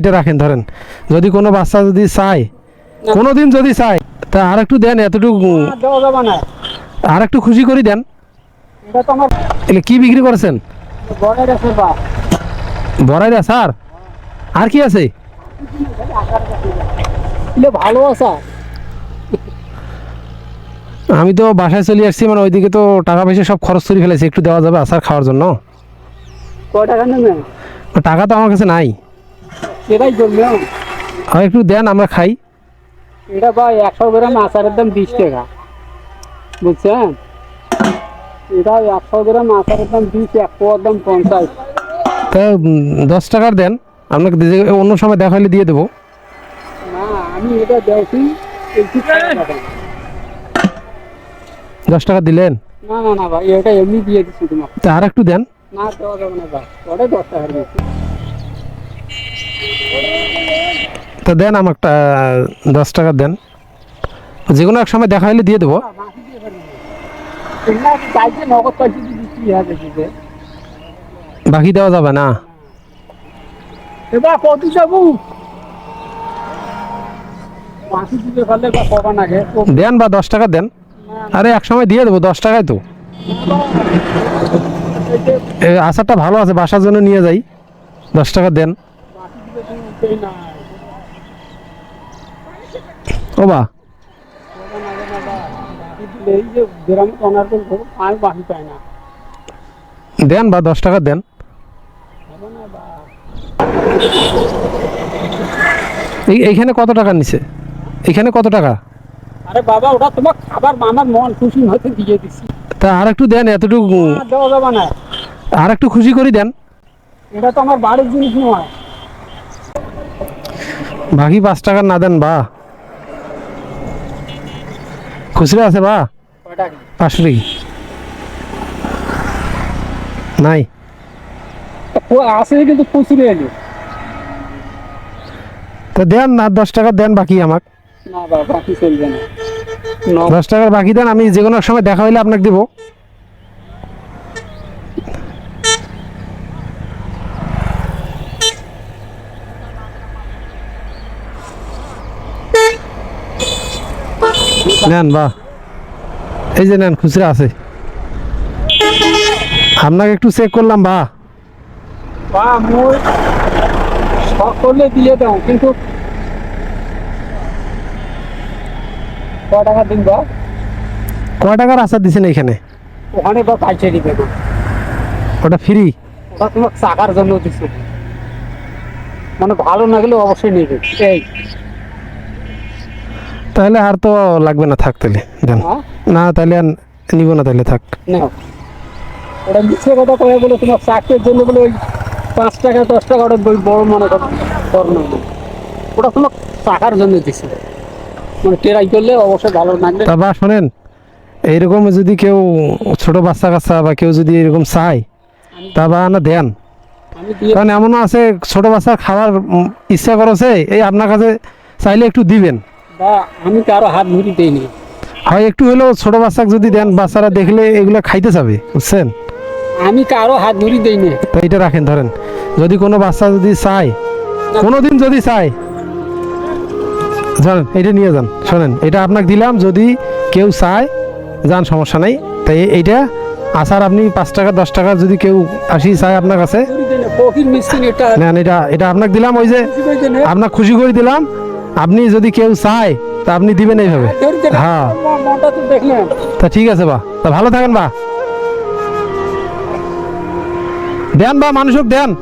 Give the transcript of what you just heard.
এটা রাখেন ধরেন। যদি কোনো বাচ্চা যদি চায় কোনো দিন যদি চায় তা আর একটু দেন এতটুকু আর একটু খুশি করে দেন। কি বিক্রি করেছেন? ঘরের আছে বা। বড়াইরা স্যার? আর কি আছে? ভালো আছে। আমি তো বাসায় চলে আসছি মানে ওইদিকে তো টাকা পয়সা সব খরচ করে ফেলেছি একটু দেওয়া যাবে আচার খাওয়ার জন্য। টাকা তো আমার কাছে নাই। করবে আর একটু দেন আমরা খাই। এটা ভাই একশো গ্রাম আচারের দাম বিশ টাকা। বুঝছেন? এটা একশো গ্রাম আচারের দাম বিশ এক পোয়ার দাম পঞ্চাশ। তা দশ টাকার দেন। আপনাকে অন্য সময় দেখা হলে দিয়ে দেবো। না আমি এটা টাকা দেবেন। দশ টাকা দিলেন? না না না ভাই এটা এমনি দিয়ে দিচ্ছি তোমাকে। তা আর একটু দেন। না দেওয়া যাবে না ভাই। ওটাই দশ টাকার বেশি তা দেন আমাকে দশ টাকা দেন। যে কোনো এক সময় দেখা হলে দিয়ে দেবো। বাকি দেওয়া যাবে না। এবার কত যাব? দেন বা দশ টাকা দেন। আরে এক সময় দিয়ে দেবো দশ টাকায় তো। আচারটা ভালো আছে বাসার জন্য নিয়ে যাই। দশ টাকা দেন। ও বা দেন বা দশ টাকা দেন। এইখানে কত টাকা নিছে? এখানে কত টাকা? আরে বাবা ওটা তোমার খাবার আমার মন খুশি হতে দিয়ে দিচ্ছি তা আর একটু দেন এতটুকু আর একটু খুশি করে দেন। এটা তো আমার বাড়ির জিনিস নয়। বাকি পাঁচ টাকা না দেন বা। খুচরা আছে বা? পাঁচশো টাকি। নাই। আছে কিন্তু খুচরে এলি। তা দেন না দশ টাকা দেন বাকি আমাকে। না বাকি চলবে না। ন- দশ টাকার বাকি দেন আমি যে কোনো সময় দেখা হইলে আপনাকে দিব। নেন বা এই যে নেন খুচরা আছে। আপনাকে একটু চেক করলাম বা দিয়ে দাও কিন্তু টাকা দিন বা? কয় টাকার আচার দিছেন এখানে ওখানে বা পাইছে দিবে না ওটা ফ্রি ওটা তোমাকে চাকার জন্য দিচ্ছে মানে ভালো না গেলে অবশ্যই নেবে। এই। তাহলে আর তো লাগবে না থাক তাহলে দেন হ্যাঁ? না তাহলে আর নিব না তাহলে থাক। নাও। ওটা মিথ্যে কথা কয়ে বলে তোমার চাকরির জন্য বলে ওই পাঁচ টাকা দশ টাকা ওটা বড় মনে কর ওটা তোমার টাকার জন্য দিচ্ছে মানে টেরাই করলে অবশ্যই ভালো লাগবে। তা বা শোনেন এইরকম যদি কেউ ছোট বাচ্চা কাচ্চা বা কেউ যদি এরকম চায় তা বা না দেন। কারণ এমনও আছে ছোট বাচ্চা খাওয়ার ইচ্ছা করেছে এই আপনার কাছে চাইলে একটু দিবেন। বা আমি কারও হাত ধরি দিইনি। হয় একটু হলেও ছোট বাচ্চাকে যদি দেন বাচ্চারা দেখলে এগুলো খাইতে যাবে বুঝছেন? আমি কারও হাত ধরি দিইনি। তো এটা রাখেন ধরেন যদি কোনো বাচ্চা যদি চায় কোনো দিন যদি চায় জানেন এটা নিয়ে যান শোনেন এটা আপনাকে দিলাম যদি কেউ চায় যান সমস্যা নাই তাই এইটা আসার আপনি পাঁচ টাকা দশ টাকা যদি কেউ আসি চায় আপনার কাছে দিইনি। এটা এটা আপনাকে দিলাম ওই যে দিইনি। আপনার খুশি করে দিলাম আপনি যদি কেউ চায় তা আপনি দিবেন এইভাবে। হ্যাঁ। তা ঠিক আছে বা। তা ভালো থাকেন বা। দেন বা মানুষক দেন।